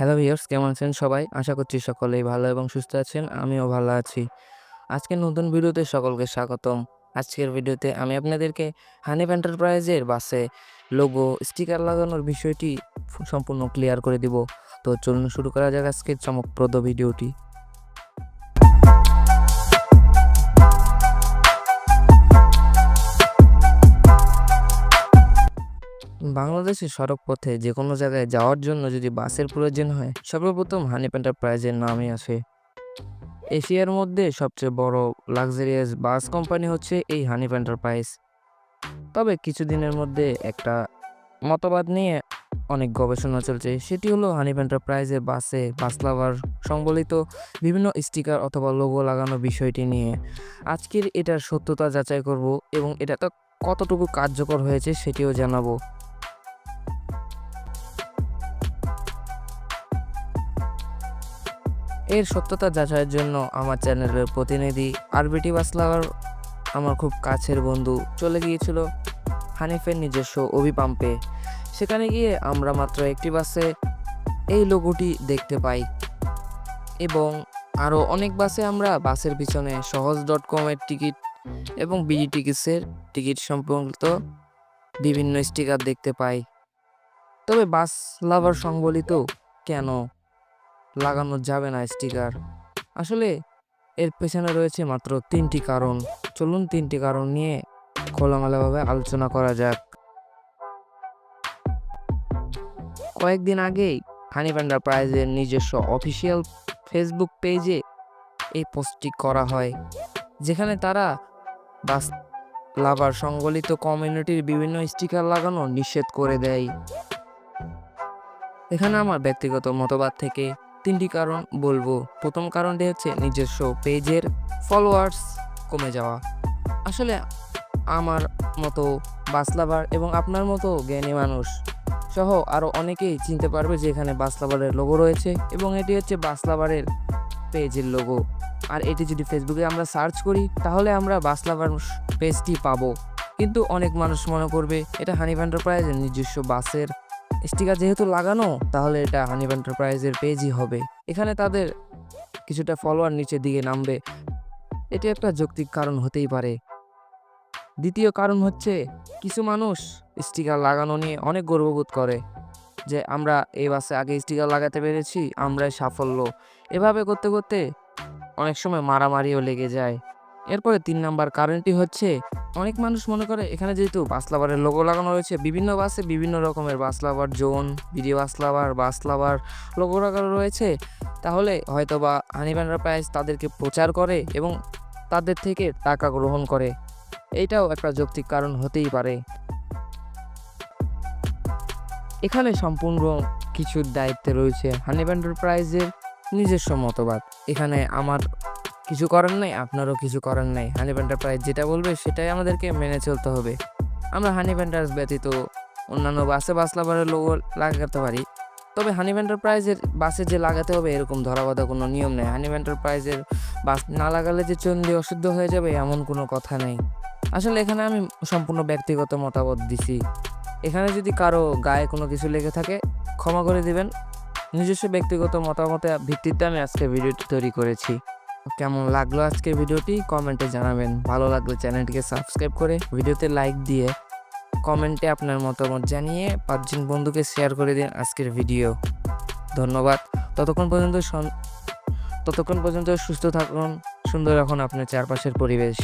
Hello viewers কেমন আছেন সবাই? আশা করছি সকলেই ভালো এবং সুস্থ আছেন, আমিও ভালো আছি। আজকের নতুন ভিডিওতে সকলকে স্বাগতম। আজকের ভিডিওতে আমি আপনাদেরকে হানিফ এন্টারপ্রাইজের বাসে লোগো স্টিকার লাগানোর বিষয়টি সম্পূর্ণ ক্লিয়ার করে দিব। তো চলুন শুরু করা যাক আজকের চমকপ্রদ ভিডিওটি। বাংলাদেশের সড়ক পথে যে কোনো জায়গায় যাওয়ার জন্য যদি বাসের প্রয়োজন হয়, সর্বপ্রথম হানিফ এন্টারপ্রাইজের নামই আসে। এশিয়ার মধ্যে সবচেয়ে বড় লাক্সারিয়াস বাস কোম্পানি হচ্ছে এই হানিফ এন্টারপ্রাইজ তবে কিছুদিনের মধ্যে একটা মতবাদ নিয়ে অনেক গবেষণা চলছে। সেটি হলো হানিফ এন্টারপ্রাইজের বাসে বাস লাভার সংবলিত বিভিন্ন স্টিকার অথবা লোগো লাগানো বিষয়টি নিয়ে। আজকের এটার সত্যতা যাচাই করব এবং এটা তো কতটুকু কার্যকর হয়েছে সেটিও জানাব। এর সত্যতা যাচাইয়ের জন্য আমার চ্যানেলের প্রতিনিধি আরবিটি বাসলাওয়ার আমার খুব কাছের বন্ধু চলে গিয়েছিল হানিফের নিজস্ব অভিপাম্পে। সেখানে গিয়ে আমরা মাত্র একটি বাসে এই লোগোটি দেখতে পাই। এবং আরও অনেক বাসে আমরা বাসের পিছনে সহজ ডট কমের টিকিট এবং বিজি টিকিটসের টিকিট সম্পর্কিত বিভিন্ন স্টিকার দেখতে পাই। তবে বাস লাভার সংবলিত কেন? লাগানো যাবে না স্টিকার। আসলে এর পেছনে রয়েছে মাত্র তিনটি কারণ। চলুন তিনটি কারণ নিয়ে খোলামেলাভাবে আলোচনা করা যাক। কয়েকদিন আগেই হানিফ এন্টারপ্রাইজের নিজস্ব অফিসিয়াল ফেসবুক পেজে এই পোস্টটি করা হয়, যেখানে তারা বাস লাভার সংবলিত কমিউনিটির বিভিন্ন স্টিকার লাগানো নিষেধ করে দেয়। এখানে আমার ব্যক্তিগত মতবাদ থেকে তিনটি কারণ বলব। প্রথম কারণটি হচ্ছে নিজস্ব পেজের ফলোয়ার্স কমে যাওয়া। আসলে আমার মতো বাসলাভার এবং আপনার মতো জ্ঞানী মানুষ সহ আরও অনেকেই চিনতে পারবে যে এখানে বাসলাভারের লোগো রয়েছে এবং এটি হচ্ছে বাসলাভারের পেজের লোগো আর এটি যদি ফেসবুকে আমরা সার্চ করি, তাহলে আমরা বাসলাভার পেজটি পাবো। কিন্তু অনেক মানুষ মনে করবে, এটা হানিফ এন্টারপ্রাইজের নিজস্ব বাসের স্টিকার যেহেতু লাগানো, তাহলে এটা হানিফ এন্টারপ্রাইজের পেজই হবে। এখানে তাদের কিছুটা ফলোয়ার নিচের দিকে নামবে। এটি একটা যৌক্তিক কারণ হতেই পারে। দ্বিতীয় কারণ হচ্ছে, কিছু মানুষ স্টিকার লাগানো নিয়ে অনেক গর্ববোধ করে যে, আমরা এই বাসে আগে স্টিকার লাগাতে পেরেছি, আমরাই সাফল্য। এভাবে করতে করতে অনেক সময় মারামারিও লেগে যায়। এরপরে তিন নাম্বার কারণটি হচ্ছে, অনেক মানুষ মনে করে এখানে যেহেতু বাস লাভারের লোগো লাগানো রয়েছে, বিভিন্ন বাসে বিভিন্ন রকমের bus lover zone BD bus lover bus lover logo লাগানো রয়েছে। তাহলে হয়তো বা হানিফ এন্টারপ্রাইজ তাদেরকে প্রচার করে এবং তাদের থেকে টাকা গ্রহণ করে। এইটাও একটা যৌক্তিক কারণ হতেই পারে। এখানে সম্পূর্ণ কিছুর দায়িত্বে রয়েছে হানিফ এন্টারপ্রাইজের নিজস্ব মতবাদ। এখানে আমার কিছু করার নাই, আপনারও কিছু করার নাই। হানিফ এন্টারপ্রাইজ যেটা বলবে, সেটাই আমাদেরকে মেনে চলতে হবে। আমরা হানিফ এন্টারপ্রাইজ ব্যতীত অন্যান্য বাসে বাস লাভারের লোগো লাগাতে পারি। তবে হানিফ এন্টারপ্রাইজের বাসে যে লাগাতে হবে, এরকম ধরাবাধা কোনো নিয়ম নেই। হানিফ এন্টারপ্রাইজের বাস না লাগালে যে চন্ডী অশুদ্ধ হয়ে যাবে, এমন কোনো কথা নেই। আসলে এখানে আমি সম্পূর্ণ ব্যক্তিগত মতামত দিছি। এখানে যদি কারও গায়ে কোনো কিছু লেগে থাকে, ক্ষমা করে দিবেন। নিজস্ব ব্যক্তিগত মতামতের ভিত্তিতে আমি আজকে ভিডিওটি তৈরি করেছি। কেমন লাগল আজকের ভিডিওটি? কমেন্টে জানাবেন। ভালো লাগলে চ্যানেলটিকে সাবস্ক্রাইব করে ভিডিওতে লাইক দিয়ে কমেন্টে আপনার মতামত জানিয়ে পাঁচজন বন্ধুকে শেয়ার করে দিন আজকের ভিডিও। ধন্যবাদ। ততক্ষণ পর্যন্ত ততক্ষণ পর্যন্ত সুস্থ থাকুন, সুন্দর রাখুন আপনার চারপাশের পরিবেশ।